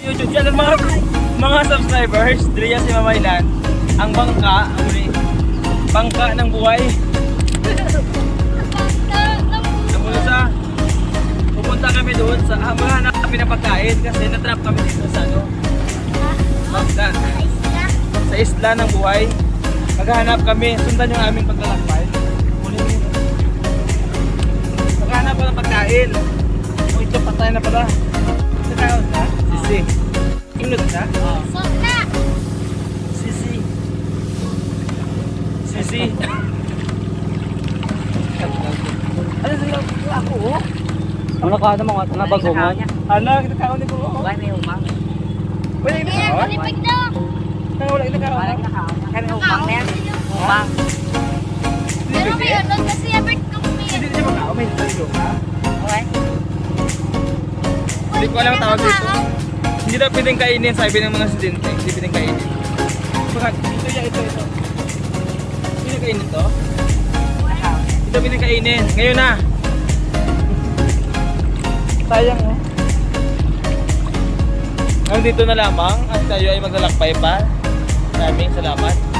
YouTube channel mga mga subscribers, Drea si Mamaylan, ang bangka, ang uli, bangka ng buhay. Mula sa pupunta kami doon sa ah, maghanap kami ng pagkain kasi natrap kami dito sa ano, bangka, sa isla ng buhay. Maghanap kami, sundan yung aming paglalakbay. Maghanap ko ng pagkain. O ito, patay na pala. Sa kaon na? Sisi. Inod na? Sisi. Sisi. Ano sa ako oh? Ang nakada mo, nga bagongan. Ano, kita kaon ni ko. oh. Wala may umang. Wala kita kaon? Ano, Wala kita kaon? Wala nakaon. Kami umang na yan. Umang. Pero may ano kasi abit kung may Hindi niya makaon, may tayo ka. Okay. Hindi ko alam ang tawag dito. Hindi daw pwedeng kainin, sabi ng mga estudyante. Hindi pwedeng kainin. Bakit? Ito yan, ito, ito. Pwedeng kainin to? Ito pwedeng kainin. Ngayon na. Sayang oh. Hanggang dito na lamang at tayo ay maglalakbay pa. Maraming salamat.